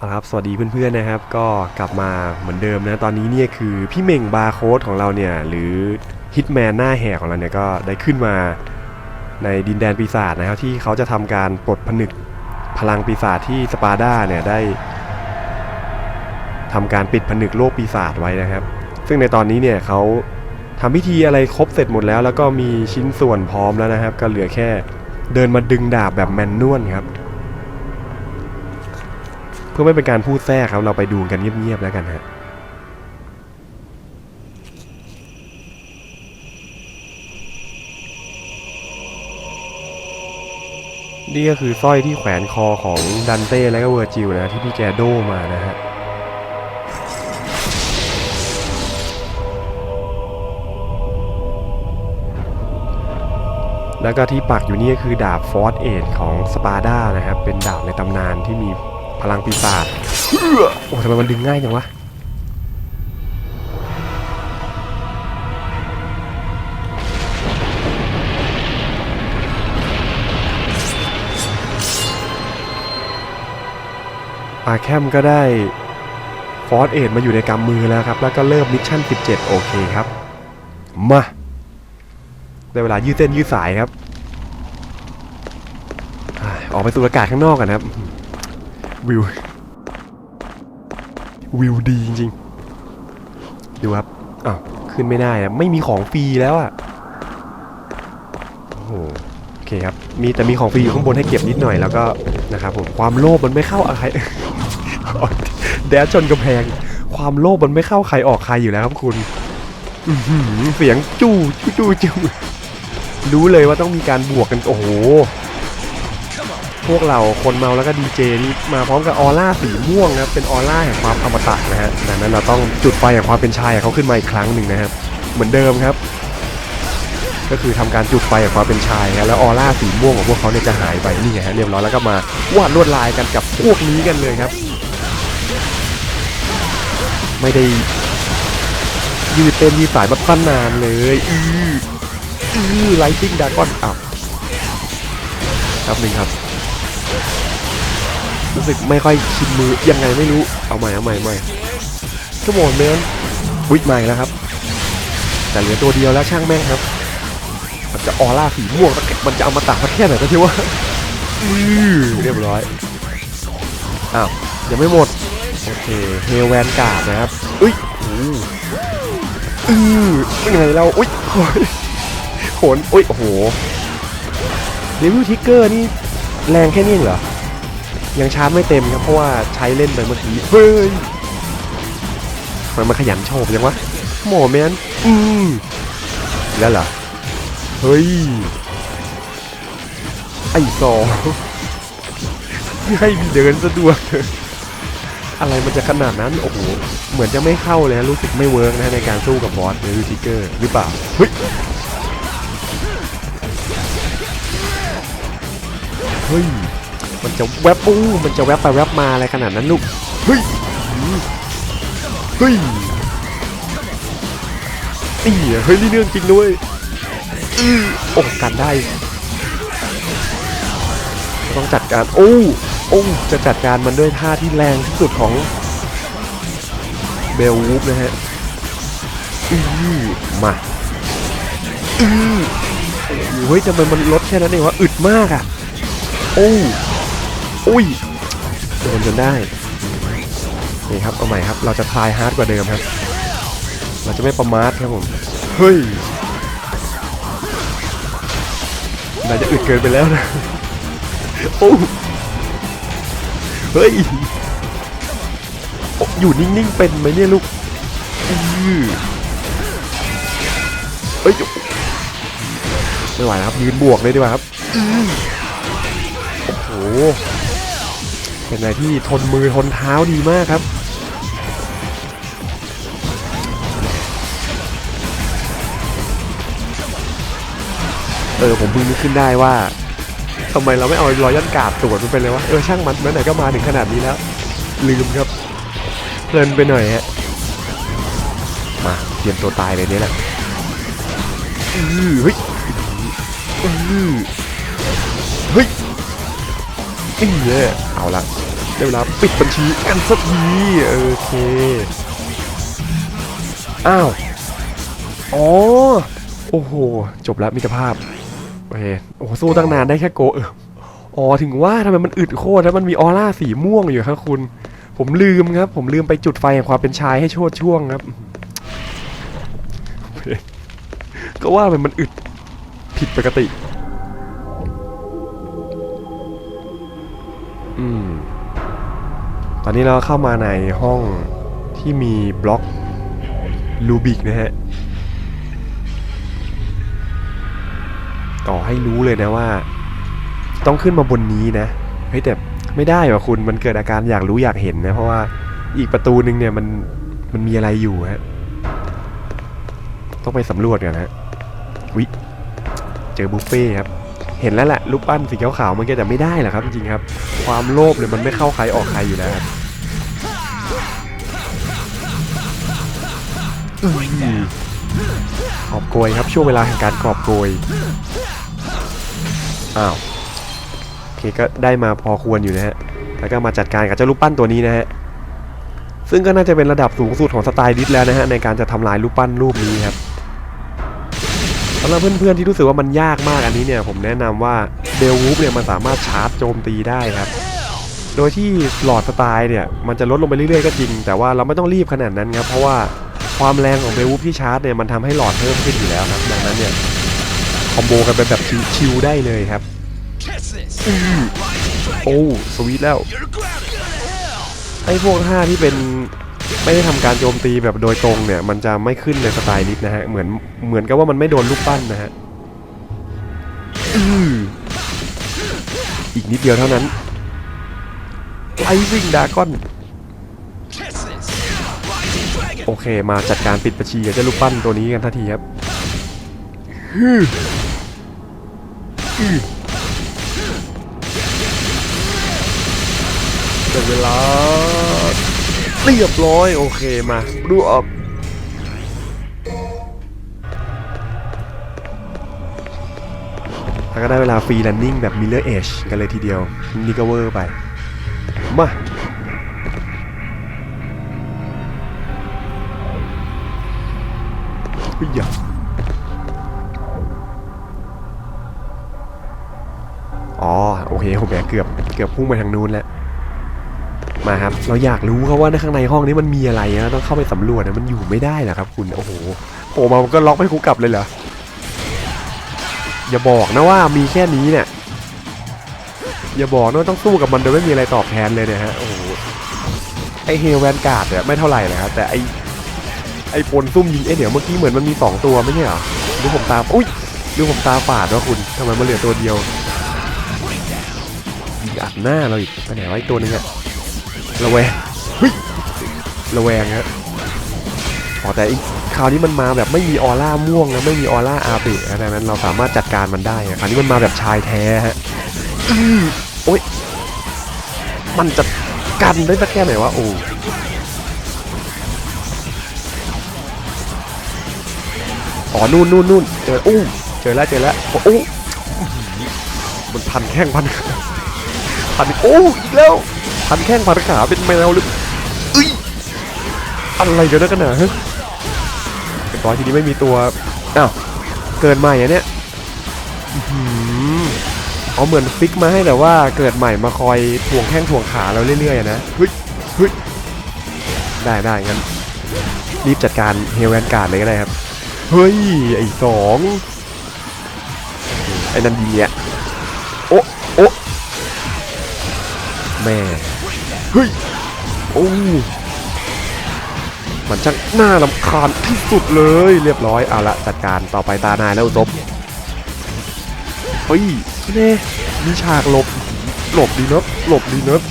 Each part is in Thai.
เอาละครับ สวัสดีเพื่อนๆนะครับ ก็กลับมาเหมือนเดิมนะ ตอนนี้เนี่ยคือพี่เม่งบาร์โค้ดของเราเนี่ยหรือฮิตแมนหน้าแหกของเราเนี่ยก็ได้ขึ้นมาในดินแดนปีศาจนะครับ ที่เขาจะทำการปลดผนึกพลังปีศาจที่สปาร์ดาเนี่ยได้ทำการปิดผนึกโลกปีศาจไว้นะครับ ซึ่งในตอนนี้เนี่ยเขาทำพิธีอะไรครบเสร็จหมดแล้ว แล้วก็มีชิ้นส่วนพร้อมแล้วนะครับ ก็เหลือแค่เดินมาดึงดาบแบบแมนนวลครับ พื่อไม่เป็นการพูดแทรกครับเราไปดูกันเงียบๆแล้วกันฮะนี่ก็คือสร้อยที่แขวนคอของดันเต้และก็เวอร์จิลนะที่พี่แกโดมานะฮะแล้วก็ที่ปักอยู่นี่ก็คือดาบฟอร์ e เอทของสปาร์ดานะครับ เป็นดาบในตำนานที่มี พลังปีศาจโอ้ทำไมมันดึงง่ายจังวะอาแคมก็ได้ฟอร์ e เอทมาอยู่ในกำมือแล้วครับ แล้วก็เริ่มมิชชั่น 17 โอเคครับ มา ได้เวลายืดเส้นยืดสายครับ ออกไปสู่อากาศข้างนอกกันนะครับ วิว วิวดีจริงๆดูครับ อ้าว ขึ้นไม่ได้อะไม่มีของฟรีแล้วอะโอ้โห โอเคครับ มีแต่มีของฟรีอยู่ข้างบนให้เก็บนิดหน่อยแล้วก็นะครับผม ความโลภมันไม่เข้าใครแดดชนกำแพง ความโลภมันไม่เข้าใครออกใครอยู่แล้วครับคุณหือเสียงจู้จู้จู้รู้เลยว่าต้องมีการบวกกัน โอ้โห วกเราคนเมาแล้วก็ดีเจนี่มาพร้อมกับออร่าสีม่วงนะครับเป็นออร่าแห่งความอมตะนะฮะดังนั้นเราต้องจุดไฟแห่งความเป็นชายของเขาขึ้นมาอีกครั้งหนึ่งนะครับ เหมือนเดิมครับ ก็คือทำการจุดไฟแห่งความเป็นชายแล้วออร่าสีม่วงของพวกเขาเนี่ยจะหายไปนี่ไงฮะเรียบร้อยแล้วก็มาวาดลวดลายกันกับพวกนี้กันเลยครับ ไม่ได้ยืดเต้นยืดสายมาตั้งนานเลยอืออือไลติ้งดากอนอ้าวครับหนึ่งครับ รู้สึกไม่ค่อยชินมือยังไงไม่รู้เอาใหม่เอาใหม่เอาใหม่ก็โมนเมนวิกใหม่แล้วครับ แต่เหลือตัวเดียวแล้วช่างแม่งครับ มันจะออร่าสีม่วงมันจะเอามาตักมาแค่ไหนก็ที่ว่าอือเรียบร้อยอ้าวยังไม่หมดโอเคเฮลแวนการ์ดนะครับอุ้ยอู้อือเป็นไงเราอุ้ยโอ้ยโขนอุ้ยโอ้โหเดวิลทิกเกอร์นี่แรงแค่นี้เองเหรอ ยังชาร์จไม่เต็มครับเพราะว่าใช้เล่นไปเมื่อกี้เฮ้ยมันมาขยันโชบยังวะหมอแมนอืมแล้วเหรอเฮ้ยไอ้ซอให้มีเดินสะดวกอะไรมันจะขนาดนั้นโอ้โหเหมือนจะไม่เข้าเลยนะรู้สึกไม่เวิร์กนะในการสู้กับบอสในวิทิกเกอร์หรือเปล่าเฮ้ยเฮ้ย มันจะแวบปู้มันจะแวบไปแวบมาอะไรขนาดนั้นลูกเฮ้ยเฮ้ยนี่เฮ้ยนี่เรื่องจริงด้วยอือโอ้กันได้ ต้องจัดการโอ้โอ้จะจัดการมันด้วยท่าที่แรงที่สุดของเบลวูฟนะฮะอือมาอือเฮ้ยทำไมมันลดแค่นั้นเองวะอึดมากอะ โอ้ อุ้ยโดนจนได้นี่ครับเอาใหม่ครับ เราจะทายฮาร์ดกว่าเดิมครับ เราจะไม่ประมาทครับผมเฮ้ยนายจะอึดเกินไปแล้วนะโอ้เฮ้ยโอ้อยู่นิ่งๆเป็นไหมเนี่ยลูกอื้อเฮ้ยไม่ไหวแล้วครับยืนบวกเลยดีกว่าครับอื้อโอ้โห เป็นอะไรที่ทนมือทนเท้าดีมากครับเออผมเพิ่งนึกขึ้นได้ว่าทำไมเราไม่เอารอยันการ์ดตรวจมันไปเลยวะเออช่างมันไหนๆก็มาถึงขนาดนี้แล้ว ลืมครับเพลินไปหน่อยฮะมาเตรียมตัวตายเลยเนี่ยแหละอือเฮ้ยอือเฮ้ย เนี่ยเอาละได้เวลาปิดบัญชีกันสักทีโอเค อ้าว อ๋อ โอ้โห จบแล้วมิตรภาพ โอเค โอ้โหสู้ตั้งนานได้แค่โกเอออ๋อถึงว่าทำไมมันอึดโคตรแล้วมันมีออร่าสีม่วงอยู่ครับคุณ ผมลืมครับ ผมลืมไปจุดไฟแห่งความเป็นชายให้โชดช่วงครับ ก็ว่ามันมันอึดผิดปกติ อืม ตอนนี้เราเข้ามาในห้องที่มีบล็อกลูบิกนะฮะ ต่อให้รู้เลยนะว่า ต้องขึ้นมาบนนี้นะ เฮ้ยแต่ไม่ได้ว่ะคุณมันเกิดอาการอยากรู้อยากเห็นนะ เพราะว่าอีกประตูหนึ่งเนี่ยมันมันมีอะไรอยู่ฮะ ต้องไปสำรวจกันฮะวิเจอบุฟเฟ่ครับ เห็นแล้วแหละรูปปั้นสีขาวๆมันก็จะไม่ได้หรอครับจริงๆครับ ความโลภเนี่ยมันไม่เข้าใครออกใครอยู่แล้วครับอื้อหือกอบโกยครับช่วงเวลาแห่งการกอบโกยอ้าวโอเคก็ได้มาพอควรอยู่นะฮะแล้วก็มาจัดการกับเจ้ารูปปั้นตัวนี้นะฮะซึ่งก็น่าจะเป็นระดับสูงสุดของสไตล์ดิสแล้วนะฮะในการจะทำลายรูปปั้นรูปนี้ครับำหรับเพื่อนๆที่รู้สึกว่ามันยากมากอันนี้เนี่ยผมแนะนำว่าเบลวูฟเนี่ยมันสามารถชาร์จโจมตีได้ครับ โดยที่หลอดสไตล์เนี่ยมันจะลดลงไปเรื่อยๆก็จริง แต่ว่าเราไม่ต้องรีบขนาดนั้นครับเพราะว่าความแรงของเบลวูฟที่ชาร์จเนี่ยมันทำให้หลอดเพิ่มขึ้นอยู่แล้วครับดังนั้นเนี่ยคอมโบกันไปแบบชิวๆได้เลยครับอืมโอ้สวีทแล้วไอ้พวกท่าที่เป็น ไม่ได้ทำการโจมตีแบบโดยตรงเนี่ยมันจะไม่ขึ้นในสไตล์ลิสนะฮะเหมือนเหมือนกับว่ามันไม่โดนลูกปั้นนะฮะอีกนิดเดียวเท่านั้นไอซิงดากอนโอเคมาจัดการปิดประชีกับเจ้าลูกปั้นตัวนี้กันทันทีครับเป็นเวลา เรียบร้อย โอเคมาดูออกแล้วก็ได้เวลาฟรีแลนนิ่งแบบมิเลอร์เอชกันเลยทีเดียว นี่ก็เวอร์ไป มาอุ้ยอ๋อ โอเคผมแอบเกือบ เกือบพุ่งไปทางนู้นแล้ว มาครับ เราอยากรู้ครับว่าในข้างในห้องนี้มันมีอะไรนะต้องเข้าไปสำรวจนะมันอยู่ไม่ได้เหรอครับ คุณ โอ้โหโผล่มามันก็ล็อกไม่คุกกลับเลยเหรอ อย่าบอกนะว่ามีแค่นี้เนี่ย อย่าบอกนะว่าต้องสู้กับมันโดยไม่มีอะไรตอบแทนเลยเนี่ยฮะ โอ้โห ไอเฮลแวนการ์ดเนี่ยไม่เท่าไหร่เลยครับแต่ไอไอปนซุ่มยิง เอ๊ะเดี๋ยวเมื่อกี้เหมือนมันมีสองตัวไม่ใช่เหรอดูผมตา อุ้ยดูผมตาฝาดวะคุณทำไมมันเหลือตัวเดียวยิงอัดหน้าเราอีกไปไหนวะอีกตัวนึงอะ ระแวงเฮ้ยระแวงฮะอ๋อแต่อีกคราวนี้มันมาแบบไม่มีออร่าม่วงนะไม่มีออร่าอาเบะนะดังนั้นเราสามารถจัดการมันได้อะคราวนี้มันมาแบบชายแท้ฮะอื้อโอ้ยมันจะกันได้สักแค่ไหนวะโอ้อ๋อนู่นนู่นนู่นเจออู้เจอแล้วเจอแล้วโอ้อู้มันพันแข้งพันขาพันโอ้อีกแล้ว พันแข้งพันขาเป็นแมวหรือเอ้ยอะไรกันนะกันหนาฮะเรียบร้อยทีนี้ไม่มีตัวอ้าวเกิดใหม่อะเนี่ยอือหือเอาเหมือนฟิกมาให้แต่ว่าเกิดใหม่มาคอยถ่วงแข้งถ่วงขาเราเรื่อยๆนะเฮ้ยเฮ้ยได้ได้งั้นรีบจัดการเฮลแวนการ์ดเลยก็ได้ครับ เฮ้ย ไอ้สองไอ้นันดีเนี่ยโอะโอะแม่ เฮ้ย โอ้มันช่างน่าลำคาญที่สุดเลย เรียบร้อยเอาละจัดการต่อไปตานายแล้วอุตบเฮ้ยเน่มีฉากหลบ หลบดีเนอะหลบดีเนอะ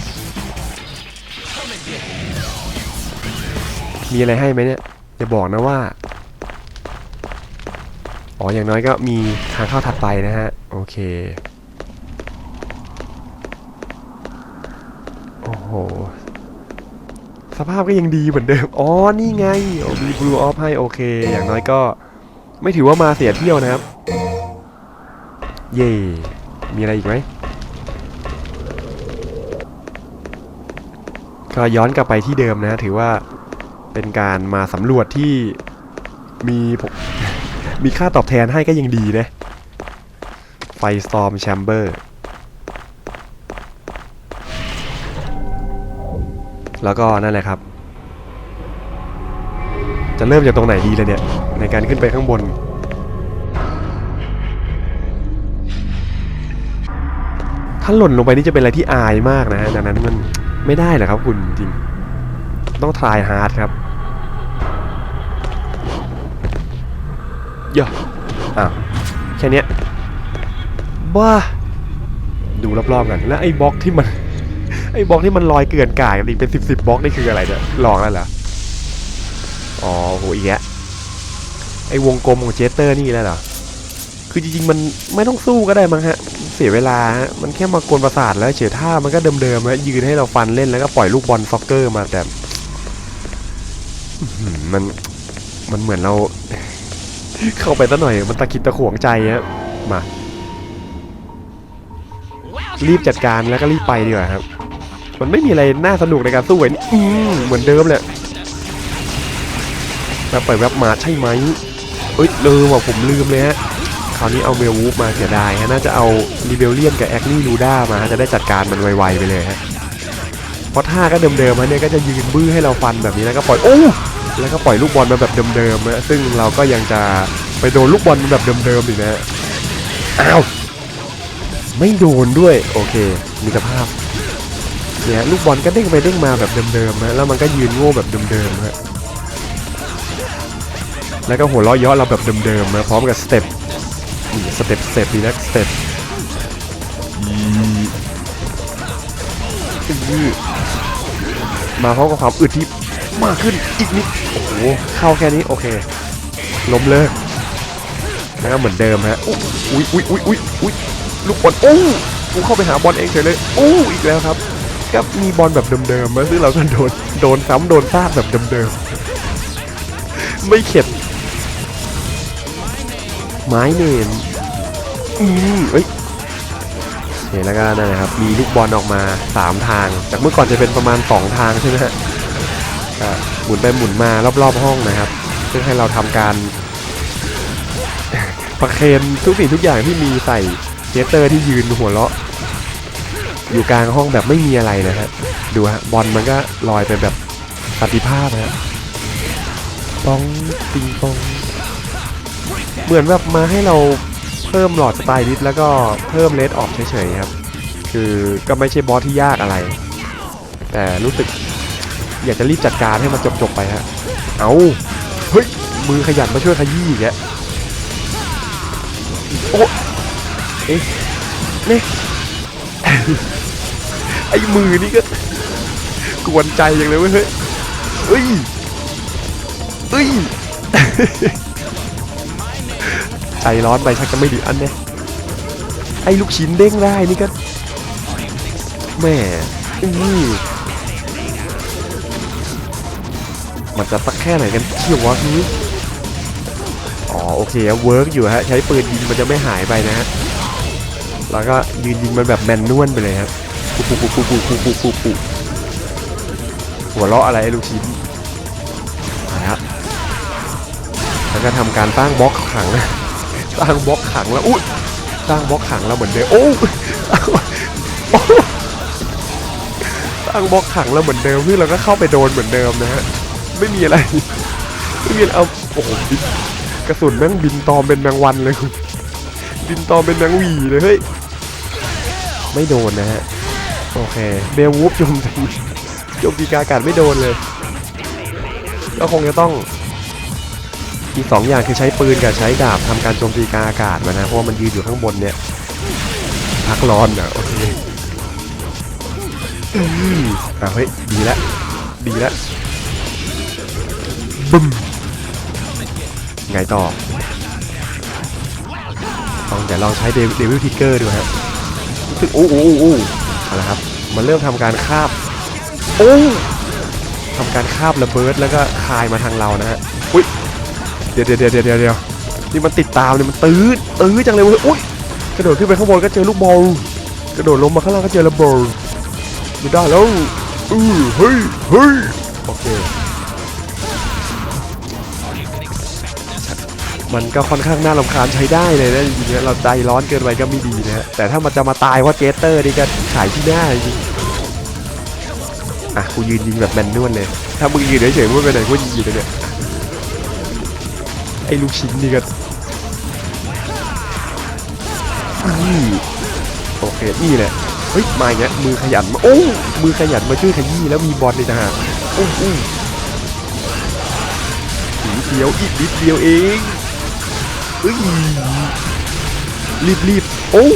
มีอะไรให้ไหมเนี่ยจะบอกนะว่า อ๋อ อย่างน้อยก็มีทางเข้าถัดไปนะฮะ โอเค โห สภาพก็ยังดีเหมือนเดิม อ๋อ นี่ไงมีบลูออฟให้โอเค อย่างน้อยก็ ไม่ถือว่ามาเสียเที่ยวนะครับ เย่ มีอะไรอีกไหมก็ย้อนกลับไปที่เดิมนะ ถือว่าเป็นการมาสำรวจที่มีมมีค่าตอบแทนให้ก็ยังดีนะ ไฟสตอมแชมเบอร์ แล้วก็นั่นแหละครับ จะเริ่มจากตรงไหนดีเลยเนี่ย ในการขึ้นไปข้างบน ถ้าหล่นลงไปนี่จะเป็นอะไรที่อายมากนะดังนั้นมันไม่ได้หรอกครับคุณจริง ต้องทรายฮาร์ดครับย่ออ้าวแค่นี้บ้า ดูรอบๆกัน แล้วไอ้บล็อกที่มัน ไอ้บล็อกที่มันลอยเกลื่อนกาดกันอีกเป็นสิบสิบบล็อกนี่คืออะไรเนี่ยลองแล้วเหรออ๋อโหอีกแล้วไอ้วงกลมของเจสเตอร์นี่แล้วเหรอคือจริงๆมันไม่ต้องสู้ก็ได้มั้งฮะ เสียเวลาฮะมันแค่มากวนประสาทแล้วเฉยท่ามันก็เดิมๆแล้วยืนให้เราฟันเล่นแล้วก็ปล่อยลูกบอลซ็อกเกอร์มาแต่มันมันเหมือนเรา เข้าไปซะหน่อย มันตะคิดตะขวงใจฮะมา รีบจัดการแล้วก็รีบไปดีกว่าครับ มันไม่มีอะไรน่าสนุกในการสู้ไว้นี่อืมเหมือนเดิมแหละแบบปล่อยแวบมาใช่ไหมเอ้ยลืมว่ะผมลืมเลยฮะคราวนี้เอาเมลวูฟมาเสียดายฮะน่าจะเอารีเบลเลียนกับแอคนี่ลูด้ามาฮะจะได้จัดการมันไวๆไปเลยฮะเพราะท่าก็เดิมๆฮะเนี่ยก็จะยืนบื้อให้เราฟันแบบนี้แล้วก็ปล่อยโอ้แล้วก็ปล่อยลูกบอลมาแบบเดิมๆฮะซึ่งเราก็ยังจะไปโดนลูกบอลแบบเดิมๆอีกนะฮะอ้าวไม่โดนด้วยโอเคมีสภาพ เนี่ยลูกบอลก็เด้งไปเด้งมาแบบเดิมๆฮะแล้วมันก็ยืนโง่แบบเดิมๆฮะแล้วก็หัวเราะเยาะเราแบบเดิมๆนะพร้อมกับสเต็ปนี่สเต็ปสเต็ปดีนะสเต็ปอือมาพร้อมกับความอึดที่มากขึ้นอีกนิดโอ้โหเข้าแค่นี้โอเคล้มเลิกแล้วก็เหมือนเดิมฮะอุ้ยอุ้ยอุ้ยอุ้ยอุ้ยลูกบอลโอ้กูเข้าไปหาบอลเองเฉยเลยโอ้อีกแล้วครับ ก็มีบอลแบบเดิมๆมาซึ่งเราก็โดนโดนซ้ำโดนซากแบบเดิมๆ ไม่เข็ด ไม้เนมอืมเอ้ยเห็นแล้วก็นั่นนะครับ มีลูกบอลออกมา 3 ทาง จากเมื่อก่อนจะเป็นประมาณ 2 ทางใช่ไหมฮะก็หมุนไปหมุนมารอบๆห้องนะครับเพื่อให้เราทำการ ประเคนทุกสิ่งทุกอย่างที่มีใส่เจสเตอร์ที่ยืนหัวเราะ อยู่กลางห้องแบบไม่มีอะไรนะฮะ ดูฮะบอลมันก็ลอยไปแบบปฏิภาพนะฮะปองปิงปอง เหมือนแบบมาให้เราเพิ่มหลอดสไตลิสแล้วก็เพิ่มเลดออกเฉยๆครับ คือก็ไม่ใช่บอสที่ยากอะไร แต่รู้สึกอยากจะรีบจัดการให้มันจบๆไปฮะ เอาเฮ้ยมือขยันมาช่วยขยี้อีกแล้วโอ้เอ๊ะเนี่ ไอ้มือนี่ก็กวนใจอย่างเลยเว้ยเฮ้ยเอ้ยเอ้ยใจร้อนไปชักจะไม่ดีอันเนี้ยไอ้ลูกชิ้นเด้งได้นี่ก็แม่อื้อมันจะสักแค่ไหนกันเที่ยววะนี้อ๋อโอเคเวิร์กอยู่ฮะ ใช้ปืนยิงมันจะไม่หายไปนะฮะ แล้วก็ยืนยิงมันแบบแมนนวลไปเลยครับ ปุ๊บปุ๊บปุ๊บปุ๊บปุ๊บปุ๊บปุ๊บปุ๊บหัวเราะอะไรลูกชิ้นมาครับแล้วก็ทำการตั้งบล็อกขังตั้งบล็อกขังแล้วอุ้ยตั้งบล็อกขังแล้วเหมือนเดิมโอ้ตั้งบล็อกขังแล้วเหมือนเดิมพื่เราก็เข้าไปโดนเหมือนเดิมนะฮะไม่มีอะไรไม่มีเอาโอ้โหกระสุนแม่งบินตอมเป็นแมงวันเลยคุณบินตอมเป็นแมงวีเลยเฮ้ยไม่โดนนะฮะ โอเค เบลวูฟโจมตีโจมตีกาอากาศไม่โดนเลยก็คงจะต้องอีกสองอย่างคือใช้ปืนกับใช้ดาบทำการโจมตีกาอากาศมานะเพราะว่ามันยืนอยู่ข้างบนเนี่ยพักร้อนนะโอเคอืมอะเฮ้ยดีแล้วดีแล้วบึ้มไงต่อลองเดี๋ยวลองใช้เดวิลทิกเกอร์ดูฮะรู้สึกโอ้โอ้โอ้โอ้ เอาละครับ มันเริ่มทำการคาบโอ้ทำการคาบระเบิดแล้วก็คายมาทางเรานะฮะอุ้ยเดี๋ยวเดี๋ยวเดี๋ยวเดี๋ยวเดี๋ยวนี่มันติดตามเนี่ยมันตื้อตื้อจังเลยเว้ยอุ้ยกระโดดขึ้นไปข้างบนก็เจอลูกบอลกระโดดลงมาข้างล่างก็เจอระเบิดไม่ได้แล้วอือเฮ้ยเฮ้ยโอเค มันก็ค่อนข้างน่ารำคาญใช้ได้เลยนะจริงๆเราใจร้อนเกินไปก็ไม่ดีนะฮะแต่ถ้ามันจะมาตายเพราะเจสเตอร์นี่ก็ขายที่หน้าจริงอะกูยืนยิงแบบแมนนวลเลย ถ้ามึงยืนเฉยๆมึงไปไหนกูยิงเลยเนี่ยไอ้ลูกชิ้นนี่ก็โอเคนี่แหละเฮ้ยมาอย่างเงี้ยมือขยันมาโอ้มือขยันมาช่วยขยี้แล้วมีบอลในทหารโอ้โหนิดเดียวอีกนิดเดียวเอง เอ้ยรีบรีบโอ้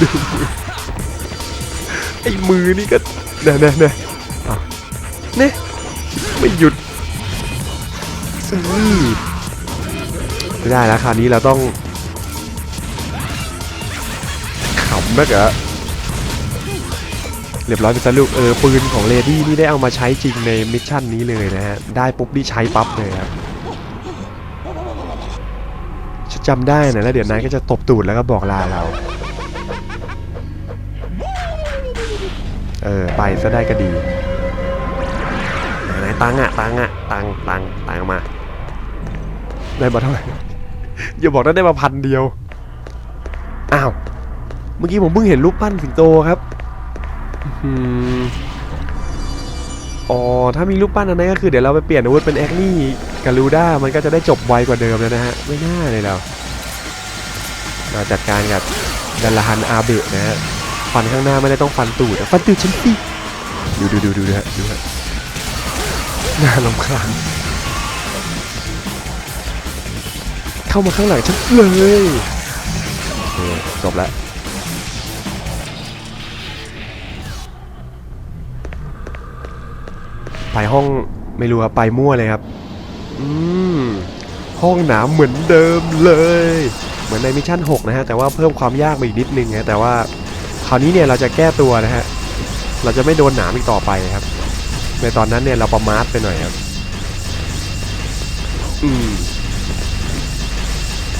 ดูมือไอ้มือนี่ก็เน่เน่เนี่ยอะเนี่ยไม่หยุดอืมไม่ได้แล้วคราวนี้เราต้องขำนะเหรอ เรียบร้อยเป็นสรุปเออปืนของเลดี้นี่ได้เอามาใช้จริงในมิชชั่นนี้เลยนะฮะ ได้ปุ๊บนี่ใช้ปั๊บเลยครับฉันจำได้นะแล้วเดี๋ยวนายก็จะตบตูดแล้วก็บอกลาเรา เออไปซะได้ก็ดีไหนตังอะตังอะตังตังตังมา ได้มาเท่าไหร่อย่าบอกว่าได้มาพันเดียว อ้าว เมื่อกี้ผมเพิ่งเห็นรูปปั้นสิงโตครับ อืมอ๋อ ถ้ามีรูปปั้นอันนั้นก็คือเดี๋ยวเราไปเปลี่ยนอาวุธเป็นแอคนี่กับลูด้ามันก็จะได้จบไวกว่าเดิมแล้วนะฮะ ไม่น่าเลยเรา เราจัดการกับดันลาฮันอาเบะนะฮะ ฟันข้างหน้าไม่ได้ต้องฟันตูดฟันตูดฉันสิดูดูดูดูดูฮะดูฮะน่ารำคาญเข้ามาข้างหลังฉันเลยโอจบแล้ว ไปห้องไม่รู้ครับไปมั่วเลยครับ อืม ห้องหนามเหมือนเดิมเลย เหมือนในมิชชั่น 6 นะฮะ แต่ว่าเพิ่มความยากมาอีกนิดนึงนะแต่ว่าคราวนี้เนี่ยเราจะแก้ตัวนะฮะ เราจะไม่โดนหนามอีกต่อไปครับ ในตอนนั้นเนี่ยเราประมาทไปหน่อยครับ อืม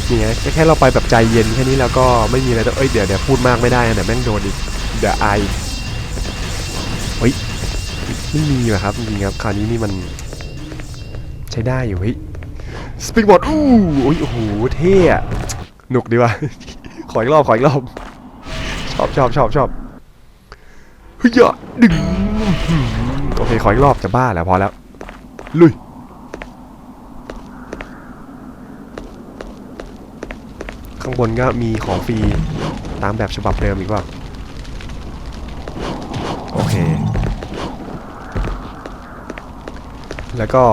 นี่ไงแค่แค่เราไปแบบใจเย็นแค่นี้แล้วก็ไม่มีอะไรต้องเอ้ยเดี๋ยวเดี๋ยวพูดมากไม่ได้นะเดี๋ยวแม่งโดนอีกเดี๋ยวไอายเฮ้ย ไม่มีว่ะครับจริงครับคราวนี้นี่มันใช้ได้อยู่เฮ้ยสปริงบอร์ดอู้อุ้ยโอ้โหเท่อะหนุกดีว่ะขออีกรอบขออีกรอบชอบชอบชอบชอบเฮ้ยดึงโอเคขออีกรอบจะบ้าแล้วพอแล้วลุยข้างบนก็มีของฟรีตามแบบฉบับเดิมอีกว่า แล้วก็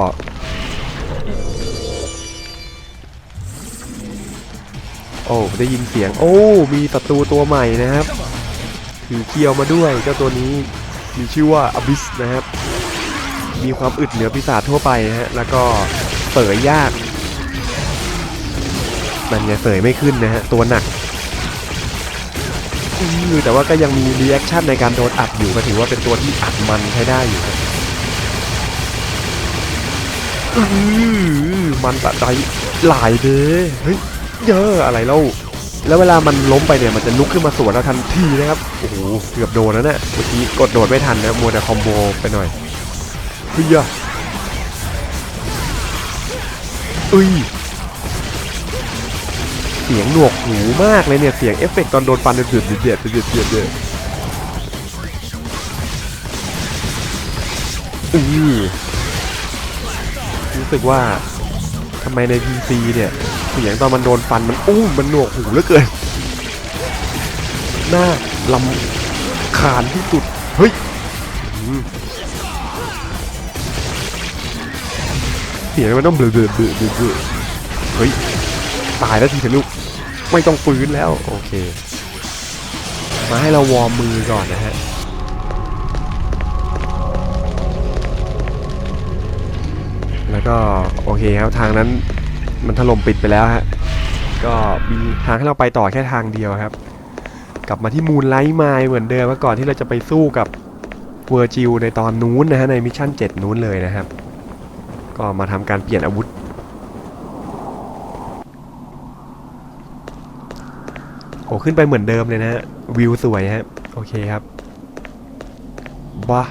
โอ้ได้ยินเสียง โอ้ มีศัตรูตัวใหม่นะครับ ถือเคียวมาด้วยเจ้าตัวนี้มีชื่อว่าอ b ิสนะครับ มีความอึดเหนือปีศาจทั่วไปนะฮะแล้วก็เสยยากมันไงเสยไม่ขึ้นนะฮะตัวหนักอือแต่ว่าก็ยังมีรีแอคชั่นในการโดนอัดอยู่ก็ถือว่าเป็นตัวที่อัดมันใช้ได้อยู่ อือมันตะใจหลายเด้เฮ้ยเยอะอะไรเล่าแล้วเวลามันล้มไปเนี่ยมันจะลุกขึ้นมาสวนเราทันทีนะครับโอ้โหเกือบโดนแล้วเนี่ยเมื่อกี้กดโดดไม่ทันนะมัวแต่คอมโบไปหน่อยเฮ้ยอะอุ้ยเสียงหนวกหูมากเลยเนี่ยเสียงเอฟเฟกต์ตอนโดนฟันเดือดเดือดเดือดเดือดเดือดเดือดอือ รู้สึกว่าทำไมใน PC เนี่ยเสียงตอนมันโดนฟันมันอู้มันหนวกหูเหลือเกินหน้าลำคาญที่สุด เฮ้ยเสียงมันต้องเบลอเบลอเบลอเบลอเบลอเฮ้ย ตายแล้วทีเถอะลูก ไม่ต้องฟื้นแล้ว โอเค มาให้เราวอร์มมือก่อนนะฮะ ก็โอเคครับทางนั้นมันถล่มปิดไปแล้วฮะก็มีทางให้เราไปต่อแค่ทางเดียวครับ กลับมาที่มูนไลท์ไมล์เหมือนเดิมเมื่อก่อนที่เราจะไปสู้กับเวอร์จิลในตอนนู้นนะฮะในมิชชั่น 7 นู้นเลยนะครับ ก็มาทำการเปลี่ยนอาวุธ โอ้ขึ้นไปเหมือนเดิมเลยนะฮะวิวสวยฮะโอเคครับบ้า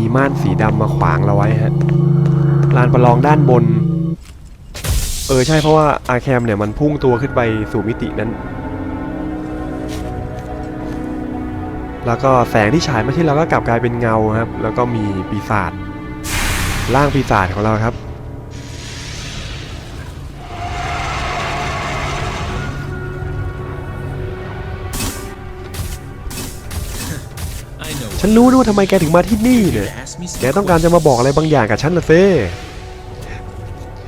มีม่านสีดำมาขวางเราไว้ฮะลานประลองด้านบน เออใช่เพราะว่าอาแคมเนี่ยมันพุ่งตัวขึ้นไปสู่มิตินั้น แล้วก็แสงที่ฉายมาที่เราก็กลับกลายเป็นเงาครับ แล้วก็มีปีศาจร่างปีศาจของเราครับ ฉันรู้ด้วยทำไมแกถึงมาที่นี่เนี่ย Ask me แกต้องการจะมาบอกอะไรบางอย่างกับฉันนะเซ่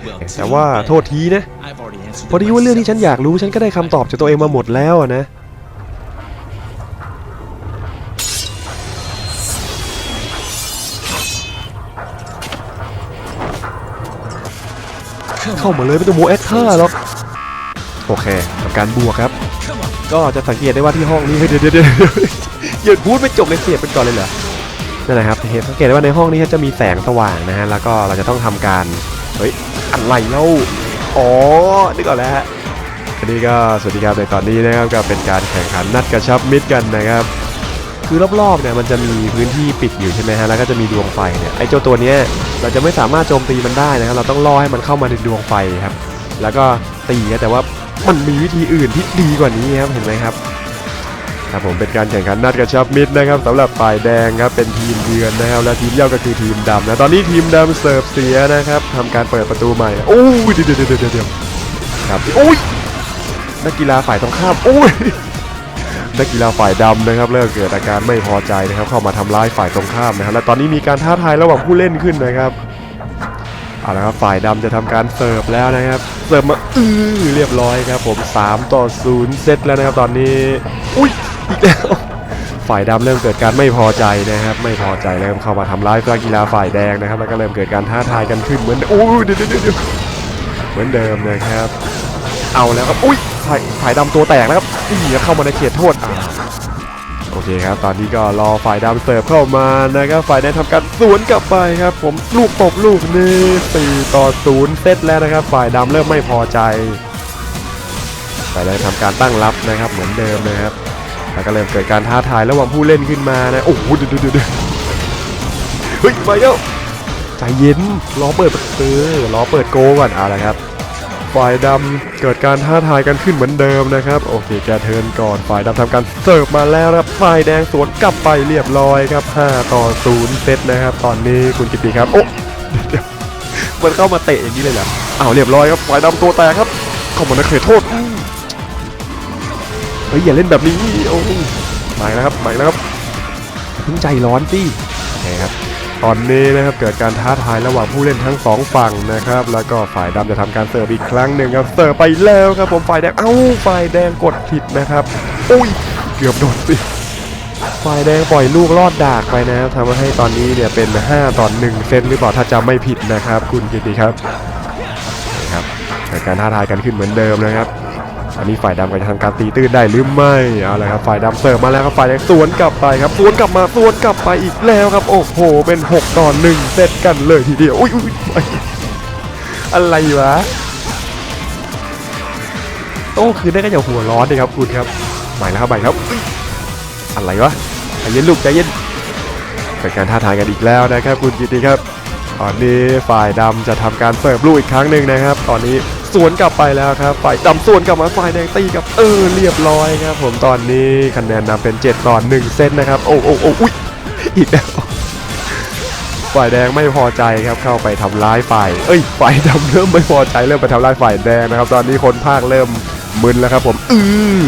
Well, แต่ว่าโทษทีนะ I've already answered พอดีว่าเรื่องที่ฉันอยากรู้ฉันก็ได้คำตอบจากตัวเองมาหมดแล้วอะนะ เข้ามาเลยไม่ต้องโมแอคท่าหรอกโอเคทำการบวกครับ Come on. ก็จะสังเกตได้ว่าที่ห้องนี้เดี๋ยวเดี๋ยวเดี๋ยว หยุดพูดไม่จบเลยเสียบเป็นก่อนเลยเหรอนั่นแหละครับเห็นสังเกตได้ว่าในห้องนี้จะมีแสงสว่างนะฮะแล้วก็เราจะต้องทำการเฮ้ยอะไรเล่าอ๋อนึกออกแล้วฮะอันนี้ก็สวัสดีครับในตอนนี้นะครับก็เป็นการแข่งขันนัดกระชับมิตรกันนะครับคือรอบๆเนี่ยมันจะมีพื้นที่ปิดอยู่ใช่ไหมฮะแล้วก็จะมีดวงไฟเนี่ยไอ้เจ้าตัวเนี้ยเราจะไม่สามารถโจมตีมันได้นะครับเราต้องล่อให้มันเข้ามาในดวงไฟครับ แล้วก็ตีแต่ว่ามันมีวิธีอื่นที่ดีกว่านี้ครับเห็นไหมครับ ครับผมเป็นการแข่งขันนัดกระชับมิตรนะครับสำหรับฝ่ายแดงครับเป็นทีมเยือนนะครับและทีมเย่าก็คือทีมดำนะตอนนี้ทีมดำเสิร์ฟเสียนะครับทำการเปิดประตูใหม่โอ้ยเดี๋ยวเดี๋ยวเดี๋ยวเดี๋ยวเดี๋ยวครับโอ้ยนักกีฬาฝ่ายตรงข้ามโอ้ยนักกีฬาฝ่ายดำนะครับเริ่มเกิดอาการไม่พอใจนะครับ เข้ามาทำร้ายฝ่ายตรงข้ามนะครับและตอนนี้มีการท้าทายระหว่างผู้เล่นขึ้นนะครับเอาละครับฝ่ายดำจะทำการเสิร์ฟแล้วนะครับ เสิร์ฟมาอื้อเรียบร้อยครับผม 3 ต่อ 0 เซตแล้วนะครับตอนนี้ อุ้ยอีกแล้ว ฝ่ายดำเริ่มเกิดการไม่พอใจนะครับ ไม่พอใจเริ่มเข้ามาทำร้ายนักกีฬาฝ่ายแดงนะครับ แล้วก็เริ่มเกิดการท้าทายกันขึ้นเหมือนโอ้ยเดี๋ยวเดี๋ยวเดี๋ยวเหมือนเดิมนะครับ เอาแล้วครับอุ้ยฝ่ายฝ่ายดำตัวแตกแล้วครับนี่เข้ามาในเขตโทษอ่าโอเคครับ ตอนนี้ก็รอฝ่ายดำเสิร์ฟเข้ามานะครับ ฝ่ายแดงทำการสวนกลับไปครับ ผมลูกตบลูกนี้4ต่อ0เซตแล้วนะครับ ฝ่ายดำเริ่มไม่พอใจ ฝ่ายแดงทำการตั้งรับนะครับ เหมือนเดิมนะครับ แล้วก็เริ่มเกิดการท้าทายระหว่างผู้เล่นขึ้นมานะ โอ้โหเดี๋ยวเดี๋ยวเดี๋ยวเฮ้ยไปแล้วใจเย็นรอเปิดประตูรอเปิดโกก่อนเอาละครับ ฝ่ายดำเกิดการท้าทายกันขึ้นเหมือนเดิมนะครับ โอเคแกเทิร์นก่อน ฝ่ายดำทำการเสิร์ฟมาแล้วครับ ฝ่ายแดงสวนกลับไปเรียบร้อยครับ 5 ต่อ 0 เซตนะครับ ตอนนี้คุณกิติครับ โอ้เดี๋ยวมันเข้ามาเตะอย่างนี้เลยเหรออ้าวเรียบร้อยครับ ฝ่ายดำตัวแตกครับข้ามาในเขตโทษ เฮ้ยอย่าเล่นแบบนี้โอ้หมายแล้วครับหมายแล้วครับพิ่งใจร้อนสิโอเคครับตอนนี้นะครับเกิดการท้าทายระหว่างผู้เล่นทั้งสองฝั่งนะครับ แล้วก็ฝ่ายดำจะทำการเสิร์ฟอีกครั้งหนึ่งครับเสิร์ฟไปแล้วครับผมฝ่ายแดงเอ้าฝ่ายแดงกดผิดนะครับอุ้ยเกือบโดนสิฝ่ายแดงปล่อยลูกลอดดากไปนะครับทำให้ตอนนี้เนี่ยเป็น 5ต่อ1เซตหรือเปล่าถ้าจำไม่ผิดนะครับ คุณกิติครับนะครับเกิดการท้าทายกันขึ้นเหมือนเดิมนะครับ อันนี้ฝ่ายดำก็จะทำการตีตื้นได้หรือไม่เอาละครับฝ่ายดำเสิร์ฟมาแล้วครับฝ่ายแดงสวนกลับไปครับสวนกลับมาสวนกลับไปอีกแล้วครับ โอ้โห เป็น6ต่อ1เซตกันเลยทีเดียวอุ้ยอุ้ยอะไรวะโต้คืนได้ก็อย่าหัวร้อนเลยครับคุณครับใหม่แล้วครับใหม่ครับอุ๊ยอะไรวะใจเย็นลูกใจเย็นเกิดการท้าทายกันอีกแล้วนะครับคุณกิติครับ ตอนนี้ฝ่ายดำจะทำการเสิร์ฟลูกอีกครั้งหนึ่งนะครับ ตอนนี้ สวนกลับไปแล้วครับฝ่ายดำสวนกลับมาฝ่ายแดงตีกับเออเรียบร้อยครับผมตอนนี้คะแนนนำเป็น7ต่อ1เซตนะครับโอ้โอ้โอ้อุ้ยอีกแล้วฝ่ายแดงไม่พอใจครับเข้าไปทำร้ายฝ่ายเอ้ยฝ่ายดำเริ่มไม่พอใจเริ่มไปทำร้ายฝ่ายแดงนะครับ ตอนนี้คนภาคเริ่มมึนแล้วครับ ผมอือ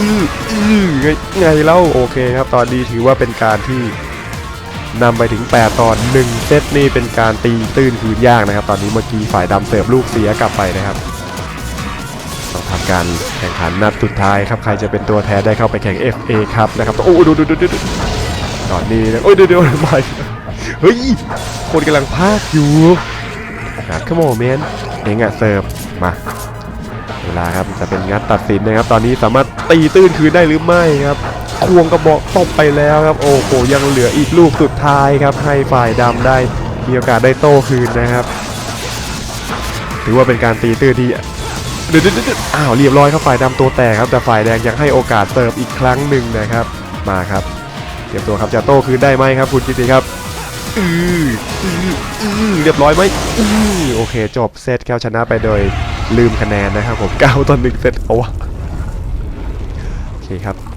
อืออือไงไงเล่าโอเคครับ ตอนนี้ถือว่าเป็นการที่ นำไปถึง 8 ตอน 1 เซตนี่เป็นการตีตื้นคืนยากนะครับ ตอนนี้เมื่อกี้ฝ่ายดำเสิร์ฟลูกเสียกลับไปนะครับต้องทำการแข่งขันนัดสุดท้ายครับ ใครจะเป็นตัวแทนได้เข้าไปแข่ง FA ครับนะครับโอ้ดูดูดูดูดูตอนนี้นะโอ้ยเดี๋ยวเดี๋ยวไม่เฮ้ย คนกำลังพากอยู่ครับขโมเมนเองอะเสิร์ฟมาเวลาครับจะเป็นงัดตัดสินนะครับ ตอนนี้สามารถตีตื้นคืนได้หรือไม่ครับ ควงกระบอกตบไปแล้วครับโอ้โหยังเหลืออีกลูกสุดท้ายครับ ให้ฝ่ายดำได้มีโอกาสได้โต้คืนนะครับ ถือว่าเป็นการตีตื้นที่เดี๋ยวๆๆๆอ้าวเรียบร้อยครับฝ่ายดำตัวแตกครับแต่ฝ่ายแดงยังให้โอกาสเติมอีกครั้งหนึ่งนะครับ มาครับเตรียมตัวครับจะโต้คืนได้ไหมครับ คุณกิติครับอืออืออือเรียบร้อยไหมอือโอเค จบเซตครับชนะไปโดยลืมคะแนนนะครับผม9ต่อ1เซตเอาวะโอเคครับ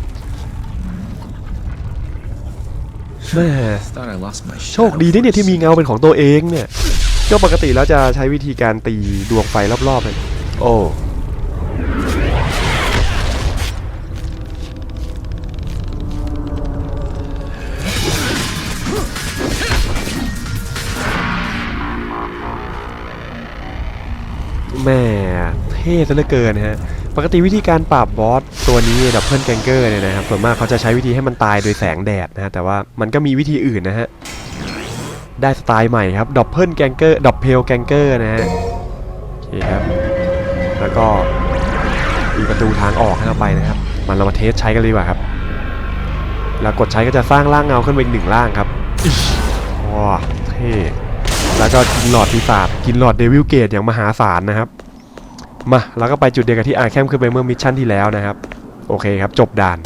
แม่ Thought I lost my โชคดีนะเนี่ยที่มีเงาเป็นของตัวเองเนี่ยก็ปกติแล้วจะใช้วิธีการตีดวงไฟรอบๆเลยโอ้แม่เท่ซะเหลือเกินนะฮะ ปกติวิธีการปราบบอสตัวนี้ดับเบิลแกงเกอร์เนี่ยนะครับส่วนมากเขาจะใช้วิธีให้มันตายโดยแสงแดดนะฮะแต่ว่ามันก็มีวิธีอื่นนะฮะได้สไตล์ใหม่ครับดับเบิลแกงเกอร์ดับเพลแกงเกอร์นะฮะโอเคครับแล้วก็มีประตูทางออกให้เราไปนะครับ มันเรามาเทสใช้กันเลยดีกว่าครับแล้วกดใช้ก็จะสร้างร่างเงาขึ้นมาอีกหนึ่งร่างครับว้าเท่แล้วก็กินหลอดปีศาจกินหลอดเดวิลเกตอย่างมหาศาลนะครับ มาเราก็ไปจุดเดียวกับที่อาร์แคมขึ้นไปเมื่อมิชชั่นที่แล้วนะครับ โอเคครับ จบด่าน